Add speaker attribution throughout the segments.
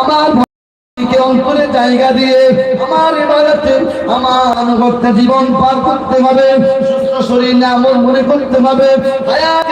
Speaker 1: আমার অন্তরে জায়গা দিয়ে আমার ইবাদতে, আমার অনুভবতে জীবন পার করতে হবে, সুস্থ শরীর আমল মনে করতে হবে।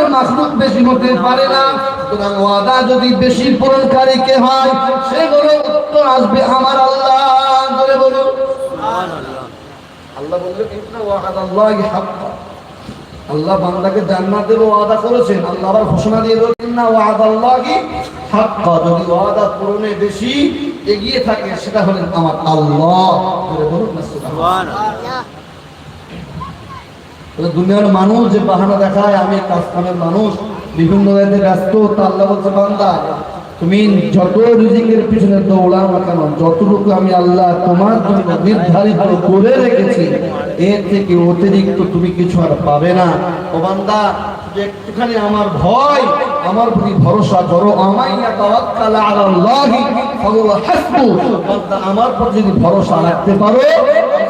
Speaker 1: দুনিয়ার কোনো বেশি হতে পারে না। সুতরাং ওয়াদা যদি বেশি পূরণকারী কে হয় সেগুলো উত্তর আসবে আমার আল্লাহ। ধরে বলুন আল্লাহ বললেন ইন্না আল্লাহ বান্দাকে জান্নাতের ওয়াদা করেছেন। আল্লাহ আবার ঘোষণা দিয়ে বলেন না ওয়াদাল্লাহি হাক্কা। যদি ওয়াদা পূরণে বেশি এগিয়ে থাকে, সেটা হলেন আমার আল্লাহ। ধরে বলুন সুবহানাল্লাহ। দুনিয়ার মানুষ যে বাহানা দেখায়, আমি কাজ মানুষ, বিভিন্ন জায়গাতে ব্যস্ত তা আল্লাহ বলছে, বান্দা, তুমি যত রিজিকের পিছনে দৌড়াও না কেন, যতটুকু আমি আল্লাহ তোমার জন্য নির্ধারিত করে রেখেছি, এর থেকে অতিরিক্ত তুমি কিছু আর পাবে না। ও বান্দা একটুখানি আমার ভয় আমার প্রতি ভরসা করো। আমাইয়া তাওয়াক্কাল আমার প্রতি যদি ভরসা রাখতে পারো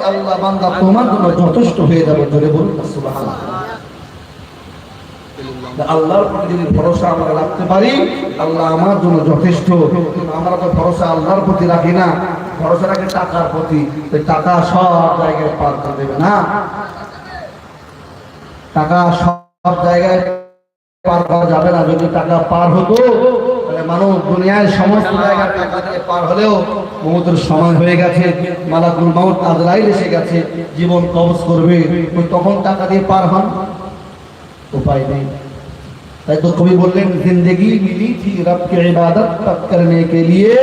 Speaker 1: আল্লাহ বান্দা তোমার জন্য যথেষ্ট হয়ে যাবে জোরে বলুন আল্লাহর প্রতি যদি ভরসা আমরা রাখতে পারি, আল্লাহ আমার জন্য যথেষ্ট। আমরা তো ভরসা আল্লাহর প্রতি রাখি না। ভরসা রাখি টাকার প্রতি। টাকা সব জায়গায় পার করে দেবে না। টাকা সব জায়গায় পার করা যাবে না যদি টাকা পার হতো তাহলে মানুষ দুনিয়ায় সমস্ত জায়গায় টাকা দিয়ে পার হলেও মৌতের সময় হয়ে গেছে মালাকুল মাউত আজরাইল এসে গেছে জীবন কবজ করবে ওই তখন টাকা দিয়ে পার হন उपाय नहीं তাই তো কবি বললেন जिंदगी मिली थी रब की इबादत तक करने के लिए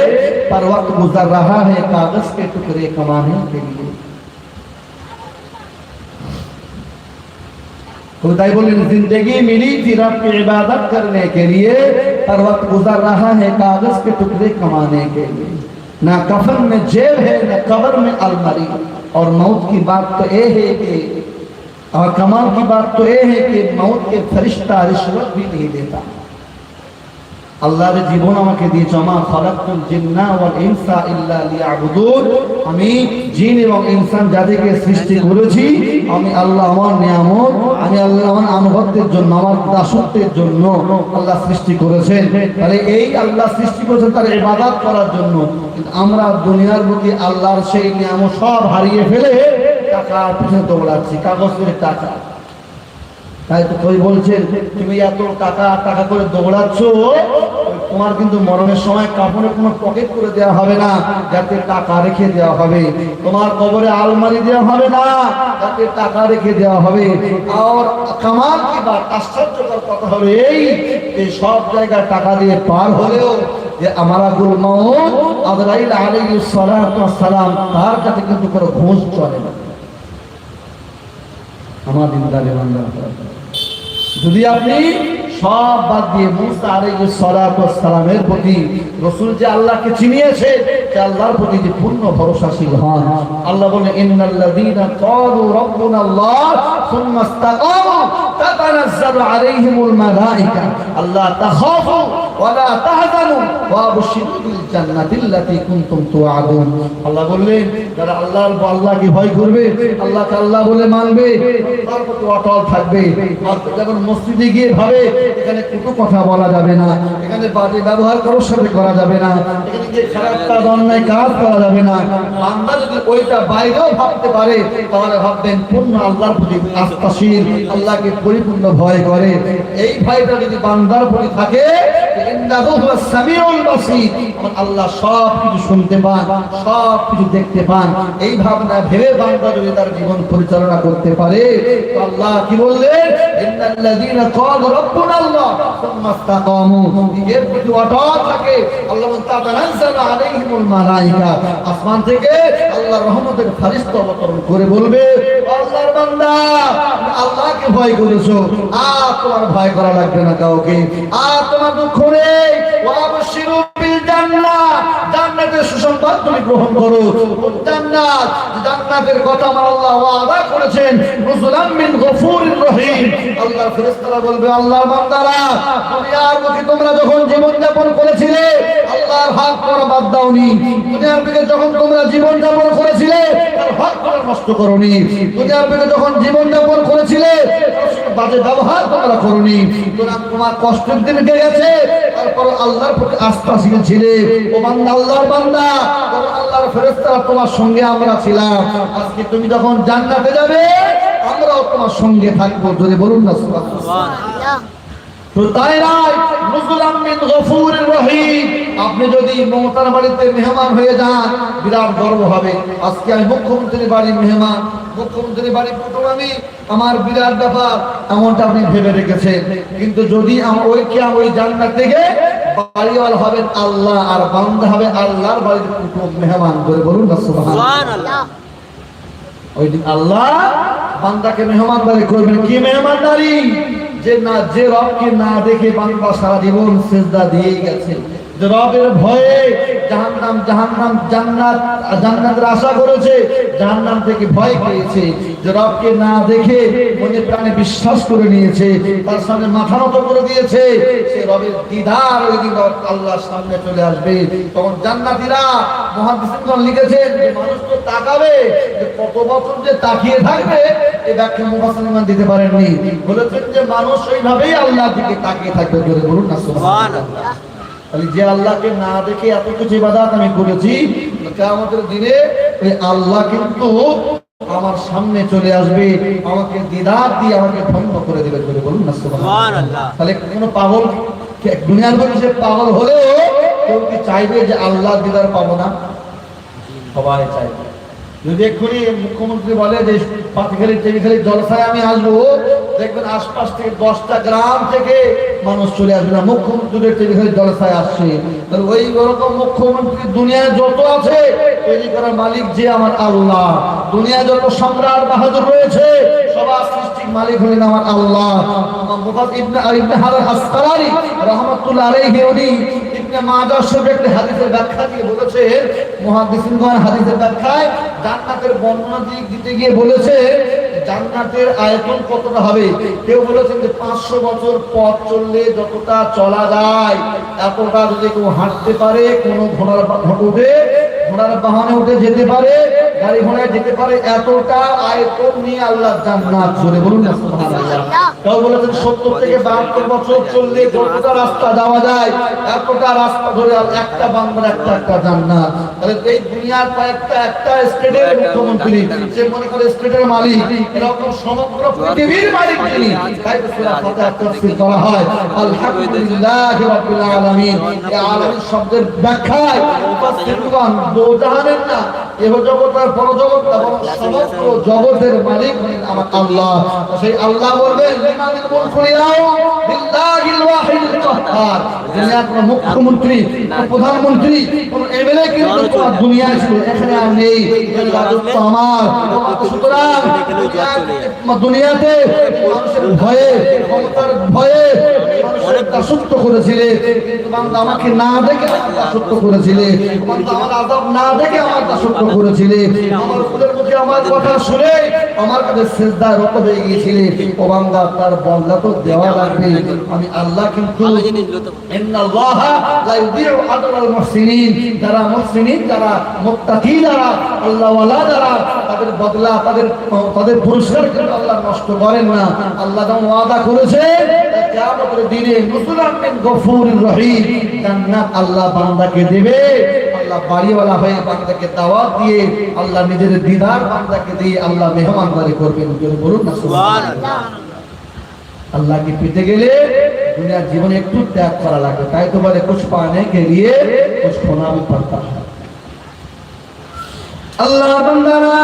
Speaker 1: पर वक्त गुजर रहा है कागज के टुकड़े कमाने के लिए तो दाइबुल ज़िंदगी मिली थी रब की इबादत करने के लिए, पर वक्त गुजर रहा है कागज़ के टुकड़े कमाने के लिए। ना कफन में जेब है, ना कबर में अलमारी। और मौत की बात तो ये है कि, और कमाल की बात तो ये है कि मौत के फरिश्ता रिश्वत भी नहीं देता। আল্লাহর জীবন আমাকে দিয়েছে আমা খালাকুল জিন্না ওয়াল ইনসা ইল্লা লিয়াবুদুন। আমি জিন এবং ইনসান যাদেরকে সৃষ্টি করেছি, আমি আল্লাহ আমার নিয়ামত, আমি আল্লাহ আমার আনুগত্যের জন্য, আমার দাসত্বের জন্য আল্লাহ সৃষ্টি করেছেন। তাহলে এই আল্লাহ সৃষ্টি করেছেন তার ইবাদত করার জন্য। কিন্তু আমরা দুনিয়ার প্রতি আল্লাহর সেই নিয়ামত সব হারিয়ে ফেলে টাকার পিছনে দৌড়াচ্ছি কাগজ করে টাকা। তাই তো কই বলছেন তুমি এত টাকা টাকা করে দৌড়াচ্ছ, তোমার কিন্তু মরণের সময় কাপড়ে কোনো পকেট করে দেওয়া হবে না, যাতে টাকা রেখে দেওয়া হবে। তোমার কবরে আলমারি দেওয়া হবে না, যাতে টাকা রেখে দেওয়া হবে। আর কামাল কি বা আশ্চর্যকর কথা হবে এই, যে সব জায়গায় টাকা দিয়ে পার হলেও যে আমারা গুল মাউত আদরাইল সালাম, তার কাছে কিন্তু কোনো ঘুষ চলে না। আমার দিনদারে বান্দারা যদি আপনি সব বাদ দিয়ে মুসা আলাইহিস সালাতু সালামের প্রতি রাসূল যে আল্লাহকে চিনিয়েছে যে আল্লাহর প্রতি যে পূর্ণ ভরসাশীল হন। আল্লাহ বলেন, ইন্নাল্লাযীনা ক্বালু রাব্বুনা আল্লাহ সুম্মা ইসতাকামু তাতানাজ্জালু আলাইহিমুল মালায়েকা আল্লাহ তাখাফু ওয়ালা তাহজানু ওয়া আবশিরু বিল কুনতুম তুআদুন। আল্লাহ বললেন, যারা আল্লাহর আল্লাহকে ভয় করবে, আল্লাহকে আল্লাহ বলে মানবে, তার প্রতি অটল থাকবে। আর যেমন মসজিদে গিয়ে ভাবে, এখানে কোনো কথা বলা যাবে না, এখানে বাজে ব্যবহার কারোর সাথে করা যাবে না, এখানে গিয়ে খারাপ অন্যায় কাজ করা যাবে না, বান্দা যদি ওইটা বাইরেও ভাবতে পারে, তাহলে ভাববেন, পূর্ণ আল্লাহর প্রতি আস্থাশীল, আল্লাহকে পরিপূর্ণ ভয় করে। এই ভয়টা যদি বান্দার প্রতি থাকে আল্লাহ সব কিছু শুনতে পান, সব কিছু দেখতে পান। এই ভাবনা ভেবে যদি তার জীবন পরিচালনা করতে পারে আল্লাহ কি বললেন? রহমতের করে বলবে আল্লাহকে ভয় করেছ। আর তোমার ভয় করা লাগবে না কাউকে। আর তোমার দুঃখ নেই। আল্লাহ ওয়াদা তোমরা যখন বাদ দাওনি। দুনিয়ার যখন তোমরা জীবন যাপন করেছিলে, তার হক করা নষ্ট করনি। দুনিয়ার বুকে যখন জীবন যাপন করেছিলে বাজে ব্যবহার তোমরা করনি। তোমার কষ্টের দিন গেছে তারপর আল্লাহর প্রতি আস্থা ছিলে ও বান্দা, আল্লাহর বান্দা। আল্লাহর ফেরেশতারা তোমার সঙ্গে আমরা ছিলাম। আজকে তুমি যখন জান্নাতে যাবে, আমরাও তোমার সঙ্গে থাকব। যদি বলুন না, সুবহানাল্লাহ। আপনি যদি মমতার বাড়িতে মেহমান হয়ে যান, বিরাট গর্ব হবে। আজকে আমি মুখ্যমন্ত্রীর বাড়ির মেহমান। মুখ্যমন্ত্রীর বাড়ির প্রথম আমি। আমার বিরাট ব্যাপার এমনটা আপনি ভেবে রেখেছেন। কিন্তু যদি ওই কে ওই জান্নাত থেকে বাড়িওয়াল হবেন আল্লাহ আর বান্দা হবে আল্লাহর বাড়ির কুটুম মেহমান করে বলুন ওই দিন আল্লাহ বান্দাকে মেহমানদারি করবেন কি মেহমানদারি যে না যে রবকে না দেখে বান্দা সারা জীবন সেজদা দিয়ে গেছে। রবের ভয়ে জাহান্নাম জাহান্নাম, জান্নাত, জান্নাতের আশা করেছে, জাহান্নাম থেকে ভয় পেয়েছে রবকে না দেখে মনে প্রাণে বিশ্বাস করে নিয়েছে, তার সামনে মাথা নত করে দিয়েছে, সে রবের দিদার ওই দিন আল্লাহর সামনে চলে আসবে। তখন জান্নাতীরা মহাদিসগণ লিখেছেন যে মানুষ তো তাকাবে, যে কত বছর যে তাকিয়ে থাকবে এই ব্যাখ্যা মুফাসসিরগণ দিতে পারেননি। বলেছেন যে মানুষ ওইভাবেই আল্লাহর দিকে তাকিয়ে থাকবে জোরে বলুন না, সুবহানাল্লাহ। যে আল্লাহকে না দেখে এত কিছু ইবাদত আমি করেছি কিয়ামতের দিনে ওই আল্লাহ কিন্তু আমার সামনে চলে আসবে আমাকে দিদার দিয়ে আমাকে ভঙ্গ করে দেবে। বলে বলুন না তাহলে কোনো পাগল দুনিয়ার মধ্যে সে পাগল হলেও কেউ কি চাইবে যে আল্লাহ দিদার পাবো না? সবাই চাইবে। যদি এক্ষুনি মুখ্যমন্ত্রী বলে যে পাতিখালি টেবিখালি জলসায় আমি আসব দেখবেন আশপাশ থেকে দশটা গ্রাম থেকে মানুষ চলে আসবে না। মুখ্যমন্ত্রীর টেবিখালি জলসায় আসছে। ওই ওরকম মুখ্যমন্ত্রী দুনিয়ায় যত আছে, তৈরি করার মালিক যে আমার আল্লাহ। দুনিয়ায় যত সম্রাট বাহাদুর রয়েছে, সবার সৃষ্টির মালিক হলেন আমার আল্লাহ। ইবনে ইবনে হাজার হাদিসের ব্যাখ্যা দিয়ে হাদিসের ব্যাখ্যায় বর্ণনা দিতে গিয়ে বলেছে জান্নাতের আয়তন কতটা হবে? কেউ বলেছেন যে পাঁচশো বছর পথ চললে যতটা চলা যায়, এতটা যদি কেউ হাঁটতে পারে, কোনো ঘোড়ার বা- উঠে, ঘোড়ার বাহনে উঠে যেতে পারে গাড়ি যেতে পারে এতটা আয়তন নিয়ে আল্লাহ জান্নাত। জোরে বলুন না, সুবহানাল্লাহ। কেউ বলেছেন, সত্তর থেকে বাহাত্তর বছর চললে যতটা রাস্তা যাওয়া যায়, এতটা রাস্তা ধরে একটা বাংলার একটা একটা জান্নাত। তাহলে এই দুনিয়ার কয়েকটা, একটা স্টেটের মুখ্যমন্ত্রী সে মনে করে স্টেটের মালিক, এরকম সমগ্র পৃথিবীর মালিক তিনি। তাই সূরা ফাতিহা তাফসীর করা হয়, আলহামদুলিল্লাহি রাব্বিল আলামিন। এই আলামিন শব্দের ব্যাখ্যায় মুফাসসিরগণ দোজাহানের না পরজগৎ এবং সমগ্র জগতের মালিক আমার আল্লাহ। সেই আল্লাহ বলবেন মুখ্যমন্ত্রী প্রধানমন্ত্রী এমএলএ কিন্তু দুনিয়ায় ছিল। এখানে আর নেই। রাজত্ব আমার। সুতরাং দুনিয়াতে ভয়ে ক্ষমতার ভয়ে দাসত্ব করেছিলে। কিন্তু আমাকে না দেখে দাসত্ব করেছিলে। আমার না দেখে আমার দাসত্ব করেছিলে। আমার ফুলের মুখে আমার কথা শুনে আমার কাছে সেজদায় রত হয়ে গিয়েছিলে। ও বান্দা তার বদলা তো দেওয়া লাগবে। আমি আল্লাহ কিন্তু ইন্নাল্লাহ লা ইউদিউ আজরাল মুহসিনিন। যারা মুহসিনিন যারা মুত্তাকি যারা আল্লাহ যারা তাদের বদলা তাদের তাদের পুরস্কার কিন্তু আল্লাহ নষ্ট করেন না। আল্লাহ যেমন ওয়াদা করেছে দিনে নুসুলান মিন রহিম জান্নাত আল্লাহ বান্দাকে দেবে। আল্লাহ বাড়িওয়ালা হয়ে বান্দাকে দাওয়াত দিয়ে আল্লাহ নিজের দিদার বান্দাকে দিয়ে আল্লাহ মেহমানদারি করবেন। বলুন না, সুবহানাল্লাহ। আল্লাহকে পেতে গেলে দুনিয়ার জীবনে একটু ত্যাগ করা লাগবে। তাই তো বলে, কুছ পানে কে লিয়ে, কুছ খোনা ভি পড়তা আল্লাহ বান্দারা,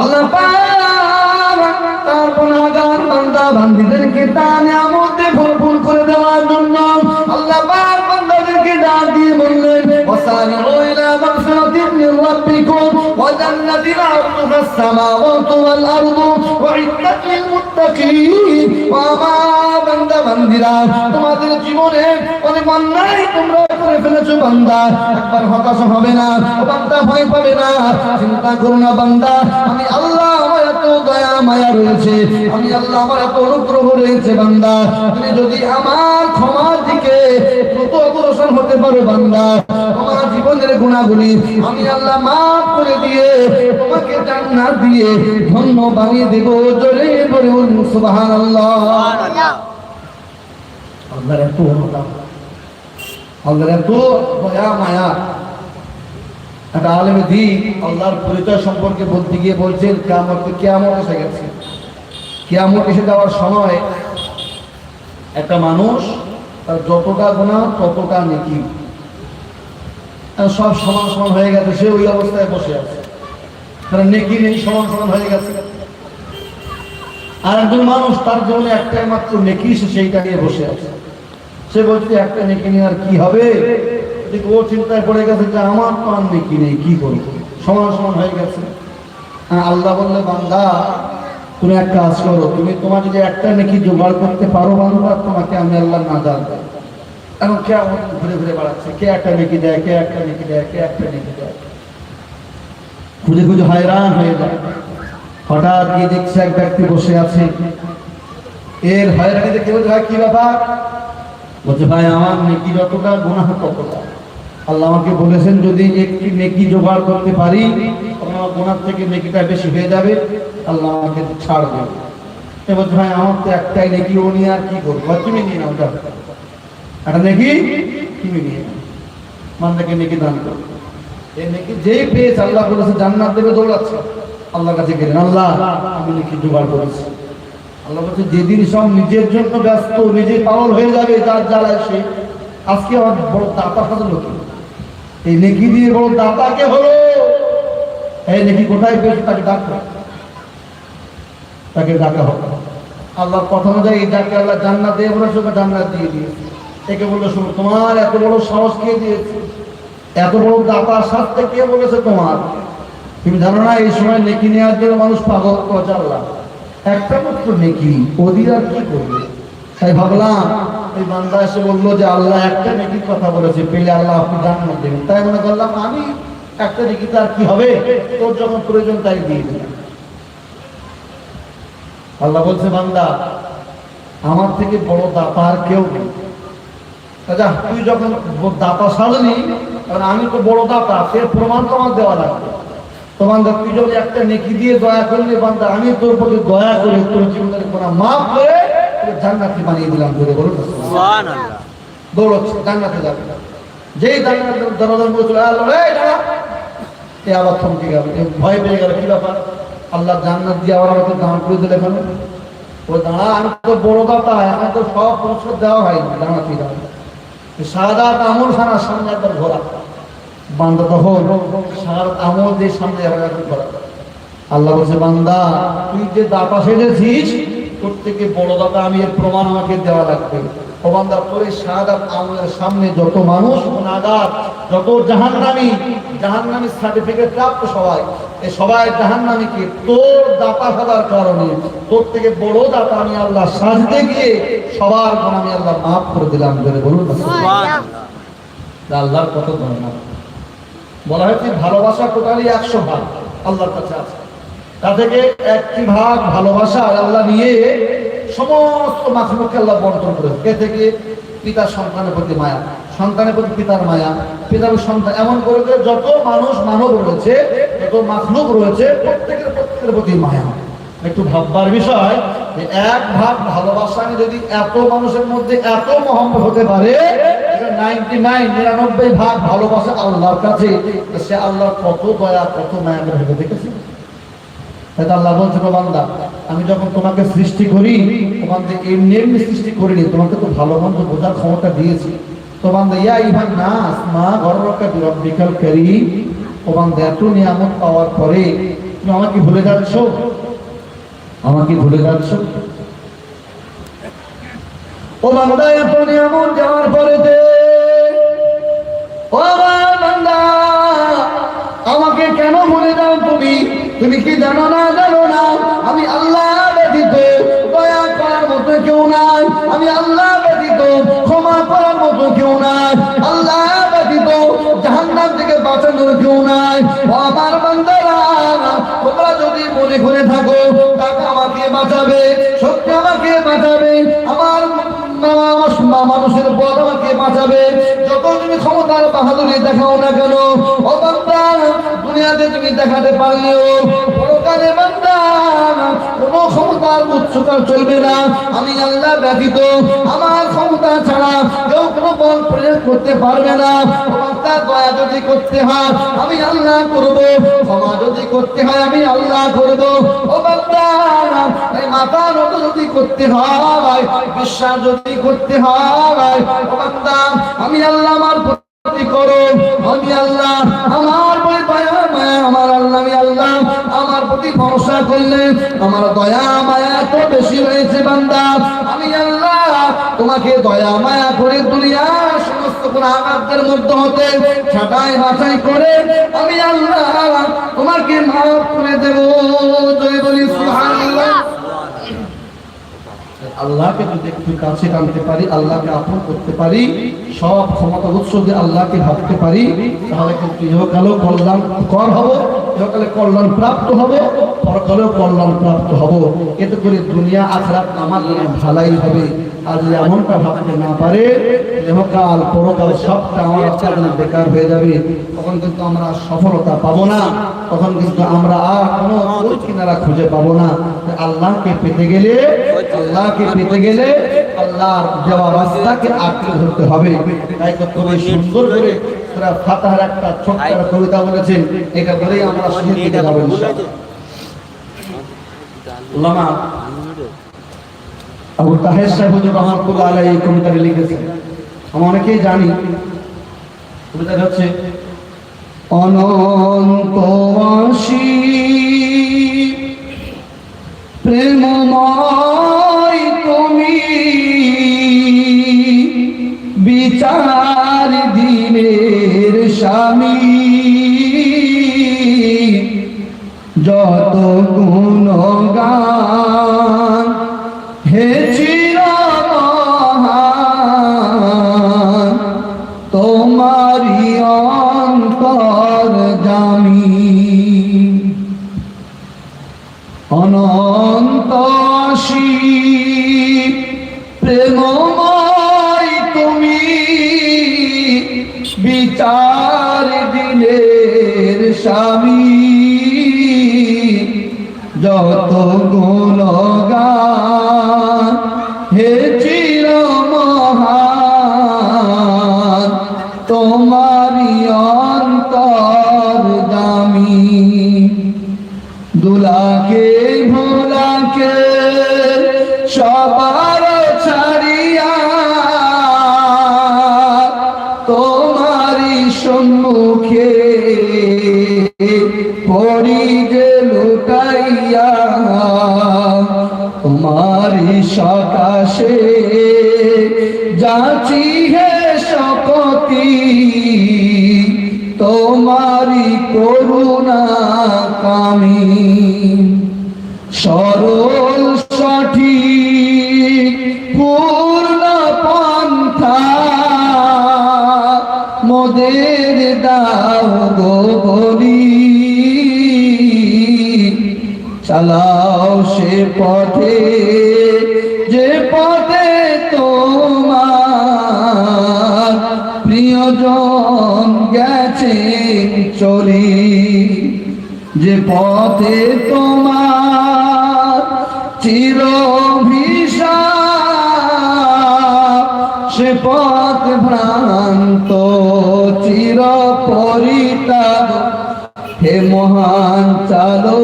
Speaker 1: আল্লাহ পাক তার গুনাহগার বান্দা বান্দীদেরকে তা নিয়ামতে ভরপুর করে দেওয়ার জন্য ওয়াসারিউ ইলা মাগফিরাতিন মির রাব্বিকুম ওয়া জান্নাতিন আরদুহা السماوات والأرض وعدت للمتقين ওয়া মা বান্দা বান্দীরা তোমাদের জীবনে অনেক অন্যায় তোমরা করে ফেলেছো বান্দা একবার হতাশ হবে না ও বান্দা ভয় পাবে না চিন্তা করো না বান্দা আমি আল্লাহ আমার এত দয়া, মায়া রয়েছে। আমি আল্লাহ আমার এত অনুগ্রহ রয়েছে, বান্দা। তুমি যদি আমার ক্ষমার দিকে দ্রুত অগ্রসর হতে পারো, বান্দা তোমার জীবনের গুণাগুলি আমি আল্লাহ মাফ করে দিয়ে তোমাকে জান্নাত দিয়ে ধন্য বানিয়ে দেব। জোরে বলুন, সুবহানাল্লাহ। আল্লাহর এত অনুদান আল্লাহর এত দয়া, মায়া একটা আলেমে দিন, আল্লাহর পরিচয় সম্পর্কে বলতে গিয়ে বলছেন কেমন কেমন এসে গেছে। কেমন এসে যাওয়ার সময় একটা মানুষ তার যতটা গোনা ততটা নেকি। সব সমান সমান হয়ে গেছে, সে ওই অবস্থায় বসে আছে। কারণ নেকি নেই, সমান সমান হয়ে গেছে। আর একজন মানুষ তার জন্য একটাই মাত্র নেকি, সে সেইটা নিয়ে বসে আছে। সে বলছে, একটা নেকি নিয়ে আর কি হবে? এদিকে ও চিন্তায় পড়ে গেছে যে আমার তো আর নেকি নেই, কি করব সমান সমান হয়ে গেছে। আল্লাহ বললে, বান্দা, তুমি এক কাজ করো, তুমি তোমার যদি একটা নেকি জোগাড় করতে পারো বান্দা, তোমাকে আমি আল্লাহ না জানব এখন কে আমার ঘুরে ঘুরে বেড়াচ্ছে? কে একটা নেকি দেয়, কে একটা নেকি দেয়, কে একটা নেকি দেয়? খুঁজে খুঁজে হয়রান হয়ে যায়। হঠাৎ গিয়ে দেখছে এক ব্যক্তি বসে আছে। এর হয়রানি দেখে বলছে ভাই কি ব্যাপার? বলছে, ভাই, আমার নেকি যতটা গুনাহ ততটা। আল্লাহ আমাকে বলেছেন যদি একটি নেকি জোগাড় করতে পারি আমার গুনার থেকে নেকিটা বেশি হয়ে যাবে, আল্লাহ আমাকে ছাড় দেবে। এবার ভাই, আমার তো একটাই নেকি, ও নিয়ে আর কি করব? তুমি নিয়ে নাও, যাও। একটা নেকি, তুমি নিয়ে নাও। নেকি দান করো। এই নেকি যেই পেয়েছে, আল্লাহ বলেছে, জান্নাত দেবে, দৌড়াচ্ছে। আল্লাহর কাছে গেলেন, আল্লাহ, আমি নেকি জোগাড় করেছি। আল্লাহ বলছে, যেদিন সব নিজের জন্য ব্যস্ত, নিজে পাগল হয়ে যাবে, যার জ্বালায় সে আজকে আমার বড় দাতা সাজালো কি? এই নেকি দিয়ে বড় দাতাকে হলো এই নেকি কোথায় পেয়েছে তাকে ডাকো তাকে ডাকা হোক। আল্লাহর কথা অনুযায়ী যাকে আল্লাহ জান্নাত দিয়ে বলে সঙ্গে জান্নাত দিয়ে দিয়েছে। একে বলল, শোনো, তোমার এত বড় সাহস কে দিয়েছে? এত বড় দাতার সাথে কে বলেছে তোমার? তুমি জানো না, এই সময় নেকি নেওয়ার জন্য মানুষ পাগল আল্লাহ। একটা মাত্র নেকি ওদির আর কি করবে? তাই ভাবলাম বান্দা এসে বলল যে, আল্লাহ একটা নেকির কথা বলেছে, পেলে আল্লাহ আপনি জান্নাত দেবেন। তাই মনে করলাম, আমি একটা নেকিতে আর কি হবে? তোর যখন প্রয়োজন তাই দিয়ে দিলাম আল্লাহ বলছে, বান্দা, আমার থেকে বড় দাতা আর কেউ নেই। তুই যখন দাতা সাজনি কারণ আমি তো বড় দাতা, সে প্রমাণ তোমার দেওয়া লাগবে। তোমার তুই যদি একটা নেকি দিয়ে দয়া করলে, বান্দা, আমি তোর প্রতি দয়া করে তোর জীবনের কোনো মাফ করে জান্নাতি বানিয়ে দিলাম দৌড়চ্ছে জান্নাতে যাবে। যেই জান্নাত দরজার মধ্যে চলে আসলো এ আবার থমকে গেল। ভয় পেয়ে গেল কি ব্যাপার? আল্লাহ জান্নাত দিয়ে আবার আমাকে দান করে দিলে কেন? ও দাঁড়া আমি তো বড় দাতা এখন তো সব পরিষদ দেওয়া হয়নি জান্নাতি সাদা আমল সারা সামনে একবার ঘোরা। বান্দা তখন সার আমল দিয়ে সামনে একবার ঘোরা। আল্লাহ বলছে বান্দা তুই যে দাতা সেজেছিস বড় দাতা আমি এর প্রমাণ আমাকে দেওয়া লাগবে। সামনে যত মানুষ সার্টিফিকেট প্রাপ্ত সবাই সবাই তোর দাতা কারণে, তোর থেকে বড় দাতা আমি আল্লাহ সাজতে গিয়ে সবার আমি আল্লাহ মাফ করে দিলাম বলে বলুন আল্লাহর কত ধর্ম বলা হয়েছে, ভালোবাসা টোটালি একশো ভাগ, আল্লাহর কাছে আছে। তা থেকে একটি ভাগ ভালোবাসা আল্লাহ নিয়ে সমস্ত মাখলুককে আল্লাহ বন্টন করে কে থেকে? পিতার সন্তানের প্রতি মায়া। সন্তানের প্রতি পিতার মায়া। পিতার সন্তান এমন করে যে যত মানুষ মানব রয়েছে, যত মাখলুক রয়েছে, প্রত্যেকের প্রত্যেকের প্রতি মায়া। একটু ভাববার বিষয় যে এক ভাগ ভালোবাসা যদি এত মানুষের মধ্যে এত মহম্মত হতে পারে নাইনটি নাইন নিরানব্বই ভাগ ভালোবাসা আল্লাহর কাছে। সে আল্লাহ কত দয়া, কত মায়া দেখেছি? তাই আল্লাহ বলছে বান্দা, আমি যখন তোমাকে সৃষ্টি করি, তোমাকে এমনি এমনি সৃষ্টি করিনি, তোমাকে তো ভালো মন্দ বোঝার ক্ষমতা দিয়েছি। তো বান্দা, ইয়া ইভান নাস, মা গর্বকা বিরব্বিকাল করি ও বান্দা, এত নিয়ামত পাওয়ার পরে তুমি আমাকে ভুলে যাচ্ছ? আমাকে ভুলে যাচ্ছ? ও বান্দা, এত নিয়ামত যাওয়ার পরে ও বান্দা, আমাকে কেন ভুলে যাও তুমি? তুমি কি জানো না জানো না? আমি আল্লাহ ব্যতীত দয়া করার মতো কেউ নাই। আমি আল্লাহ ব্যতীত ক্ষমা করার মতো কেউ নাই। আল্লাহ ব্যতীত জাহান্নাম থেকে বাঁচানোর কেউ নাই। আমার বান্দারা, তোমরা যদি মনে করে থাকো টাকা আমাকে বাঁচাবে, সত্যি আমাকে বাঁচাবে, আমার মানুষ- মানুষের পথ আমাকে বাঁচাবে। যত তুমি ক্ষমতার বাহাদুরি দেখাও না কেন দুনিয়াতে তুমি দেখাতে পারলেও পরকালে বান্দা কোনো ক্ষমতার উচ্চতা চলবে না। আমি আল্লাহ ব্যতীত আমার ক্ষমতা ছাড়া কেউ কোনো বল প্রয়োগ করতে পারবে না। বান্দা দয়া যদি করতে হয়, আমি আল্লাহ করব। ক্ষমা যদি করতে হয়, আমি আল্লাহ করব। ও নত যদি করতে হয়, বিশ্বাস যদি করতে হয়, ও আমি আল্লাহ আমার করো আমি আল্লাহ আমার আমার আল্লাহ আল্লাহ, আমার প্রতি ভরসা করলে আমার দয়া মায়া তো বেশি হয়েছে বান্দা। আমি আল্লাহ, তোমাকে দয়া মায়া করে দুনিয়া সমস্ত গুণাগারদের মধ্যে হতে ছাটাই বাছাই করে আমি আল্লাহ আল্লাহকে যদি একটু কাছে টানতে পারি, আল্লাহকে আপন করতে পারি, সব ক্ষমতা উৎস দিয়ে আল্লাহকে ভাবতে পারি, তাহলে কিন্তু ইহকালেও কল্যাণ কর হব, ইহকালে কল্যাণ প্রাপ্ত হব, পরকালেও কল্যাণ প্রাপ্ত হব। এতে করে দুনিয়া আখরাত আমার জন্য ভালাই হবে। আর যদি এমনটা ভাবতে না পারে, ইহকাল, পরকাল সবটা আমার আপনার বেকার হয়ে যাবে। তখন কিন্তু আমরা সফলতা পাবো না। তখন কিন্তু আমরা আর কোনো কিনারা খুঁজে পাবো না। আল্লাহকে পেতে গেলে আল্লাহকে পেতে গেলে আল্লাহর দেওয়া রাস্তাকে আঁকড়ে ধরতে হবে। তাই তো খুবই সুন্দর করে ফাতাহার একটা ছোট্ট কবিতা বলেছেন। এটা বলেই আমরা যাব ইনশাআল্লাহ। আবু তাহের সাহেব রহমাতুল্লাহ আলাইহি এই কবিতাটি লিখেছেন। আমরা অনেকেই জানি, কবিতাটা হচ্ছে অনন্ত প্রেমময় বিচার দিনের স্বামী। যত গুণগান হে চির তোমারি অন্তর জামি। অনন্ত শিব গুণগান হে লুটাইয়া তোমারি সকাশে যাচি হে শপতি তোমারি করুণা কামি। পথে, যে পথে তোমার প্রিয়জন গেছে চলি, যে পথে তোমার চির সে পথ ভ্রান্ত চির পরিতাপ হে মহান চালো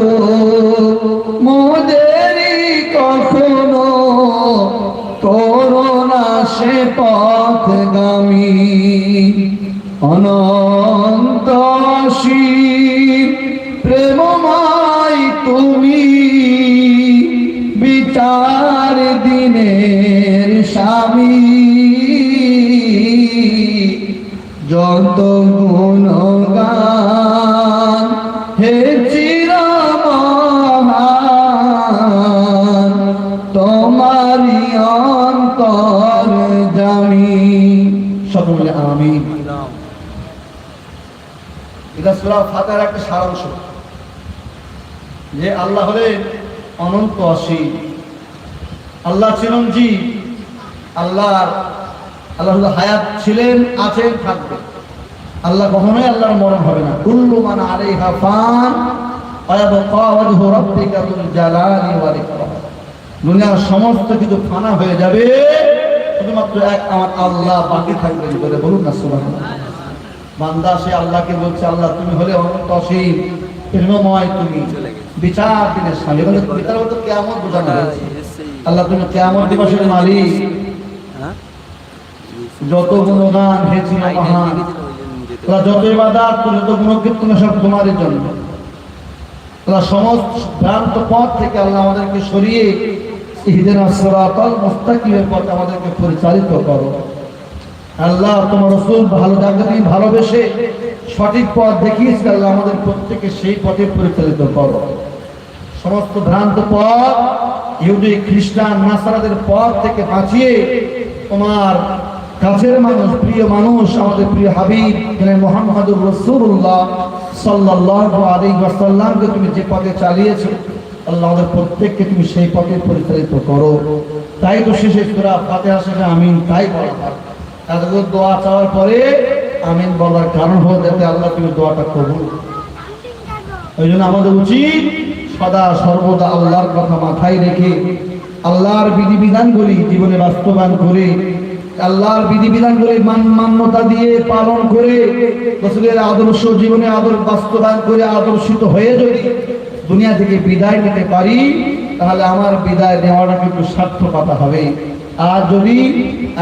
Speaker 1: করোনা সে পথ গামী অনন্ত শিব প্রেমময় তুমি বিচার দিনের স্বামী। যত গুণগান হে সুরা ফাতার একটা সারাংশ। যে আল্লাহ হলেন অনন্ত অসীম। আল্লাহ চিরঞ্জীব। আল্লাহর আল্লাহ হায়াত ছিলেন, আছেন, থাকবে। আল্লাহ কখনোই আল্লাহর মরণ হবে না। কুল্লু মান আলাইহা ফান দুনিয়ার সমস্ত কিছু ফানা হয়ে যাবে, শুধুমাত্র এক আমার আল্লাহ বাকি থাকবেন বলে বলুন না সুবহানাল্লাহ। বান্দা, সে আল্লাহকে বলছে, আল্লাহ, তুমি হলে অনন্ত অসীম প্রেমময় তুমি। বিচার দিনের স্বামী বলে বিচার বলতে কেমন বোঝানো হয়েছে। আল্লাহ তুমি কেমন দিবসের মালিক। যত গুণগান হেছি মহান, তোরা যত ইবাদত যত গুণকীর্তন সব তোমারই জন্য। তোরা সমস্ত ভ্রান্ত পথ থেকে আল্লাহ আমাদেরকে সরিয়ে ইহদিনা সিরাতাল মুস্তাকিমের পথে আমাদেরকে পরিচালিত করো। আল্লাহ তোমার রসুল ভালো তুমি ভালোবেসে সঠিক পথ দেখিয়েছে, আল্লাহ আমাদের প্রত্যেকে সেই পথে পরিচালিত করো। সমস্ত ভ্রান্ত পথ, ইহুদি, খ্রিস্টান, নাসারাদের পথ থেকে বাঁচিয়ে তোমার কাছের মানুষ, প্রিয় মানুষ, আমাদের প্রিয় হাবিব যিনি মোহাম্মদুর রসুল্লাহ সাল্লাল্লাহু আলাইহি ওয়াসাল্লামকে তুমি যে পথে চালিয়েছো, আল্লাহ আমাদের প্রত্যেককে তুমি সেই পথে পরিচালিত করো। তাই তো শেষে সূরা ফাতিহা শেষে আমিন, তাই বলা এতগুলো দোয়া চাওয়ার পরে আমিন বলার কারণ হলো যাতে আল্লাহ তুমি দোয়াটা কবুল ওই জন্য আমাদের উচিত সদা সর্বদা আল্লাহর কথা মাথায় রেখে আল্লাহর বিধিবিধানগুলি জীবনে বাস্তবায়ন করে, আল্লাহর বিধিবিধানগুলি মান মান্যতা দিয়ে পালন করে, রসুলের আদর্শ জীবনে আদর বাস্তবায়ন করে আদর্শিত হয়ে যদি দুনিয়া থেকে বিদায় নিতে পারি, তাহলে আমার বিদায় নেওয়াটা কিন্তু সার্থকতা হবে। আর যদি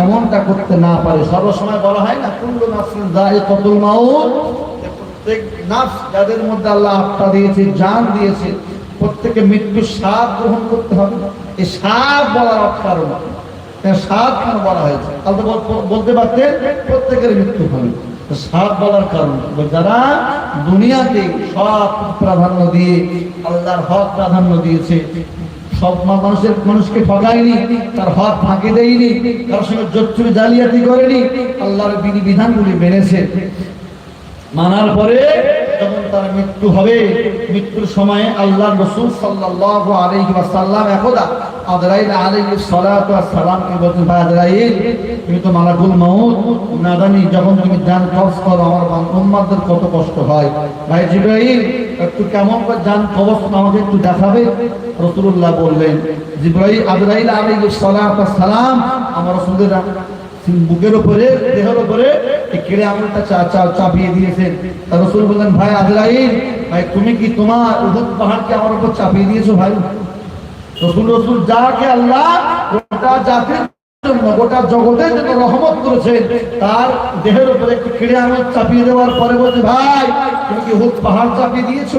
Speaker 1: এমনটা করতে না পারে, সর্বসময় বলা হয় না, কুল্লু নাফসিন যায়িকাতুল মাউত। প্রত্যেক নাফস যাদের মধ্যে আল্লাহ আত্মা দিয়েছে, জান দিয়েছে, প্রত্যেকে মৃত্যুর স্বাদ গ্রহণ করতে হবে। এই স্বাদ বলার কেন স্বাদ কেন বলা হয়েছে? তাহলে বলতে পারতেন প্রত্যেকের মৃত্যু হবে। স্বাদ বলার কারণ যারা দুনিয়াতে সব প্রাধান্য দিয়ে আল্লাহর হক প্রাধান্য দিয়েছে সব মানুষের মানুষকে তার ফাঁকে দেয়নি সঙ্গে জালিয়াতি করেনি আল্লাহর বিধি বিধানগুলি মানার পরে তার মৃত্যু হবে। মৃত্যুর সময়ে আল্লাহ রসুল ওয়াসাল্লাম একদা আদরাইল বলতেন ভাই আদরাইল, তুমি তো মালাকুল যখন তুমি কবজ করো, আমার উম্মাদের কত কষ্ট হয়। ভাই জিব্রাইল, একটু কেমন করে জান কবজ আমাকে একটু দেখাবে? রাসূলুল্লাহ বললেন, জিব্রাইল, আদরাইল ওয়াস সালাম আমার রাসূলের বুকের উপরে, দেহের উপরে কেড়ে চাপিয়ে দিয়েছেন। রসুল বললেন, ভাই ভাই, তুমি কি তোমার উহুদ পাহাড়কে আমার উপর চাপিয়ে দিয়েছ ভাই? রসুল রসুল যাকে আল্লাহ গোটা জাতির জন্য, গোটা জগতের জন্য রহমত করেছেন, তার দেহের উপরে একটু কেড়ে আঙুল চাপিয়ে দেওয়ার পরে বলছে, ভাই, তুমি কি উহুদ পাহাড় চাপিয়ে দিয়েছ?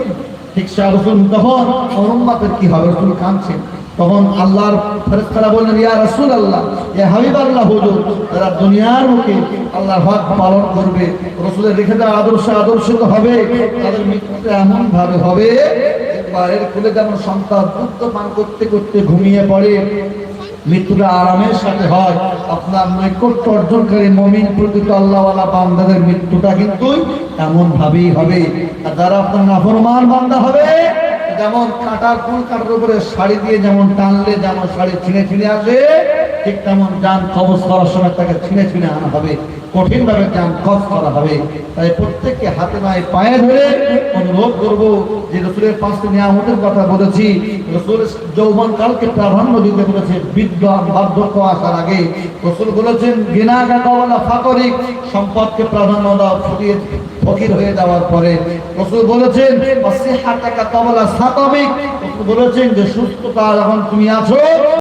Speaker 1: ঠিক সে রসুল তখন অনুম্মাতের কি হবে? রসুল কাঁদছেন। তখন আল্লাহর ফেরেশতারা বললেন, ইয়া রাসূলুল্লাহ ইয়া হাবিবাল্লাহ হুজুর যারা দুনিয়ার মুখে আল্লাহর হক পালন করবে, রাসূলের রেখে দেওয়া আদর্শ আদর্শিত হবে, তাদের মৃত্যুটা এমন ভাবে হবে বাইরের খুলে যেমন সন্তান দুধ পান করতে করতে ঘুমিয়ে পড়ে, মৃত্যুটা আরামের সাথে হয়। আপনার নৈকট্য অর্জনকারী মমিন প্রকৃত আল্লাহওয়ালা বান্দাদের মৃত্যুটা কিন্তু এমন ভাবেই হবে। আর যারা আপনার নাফরমান বান্দা হবে যেমন কাটার ফুল কাটার উপরে শাড়ি দিয়ে যেমন টানলে যেমন শাড়ি ছিঁড়ে ছিঁড়ে আসে, ঠিক তেমন যান কবজ করার সময় তাকে ছিঁড়ে ছিঁড়ে আনা হবে। কঠিন ভাবে যান কবজ করা হবে। তাই প্রত্যেককে হাতে নয় পায়ে ধরে অনুরোধ করব যে রসুলের পাঁচটি নিয়ামতের কথা বলেছি রসুলের যৌবন কালকে প্রাধান্য দিতে বলেছে বৃদ্ধ বার্ধক্য আসার আগে। রসুল বলেছেন গিনাগা কবলা ফাকরিক সম্পদকে প্রাধান্য দাও ফুটিয়ে ফকির হয়ে যাওয়ার পরে। রসুল বলেছেন রসুল বলেছেন যে, সুস্থতা যখন তুমি আছো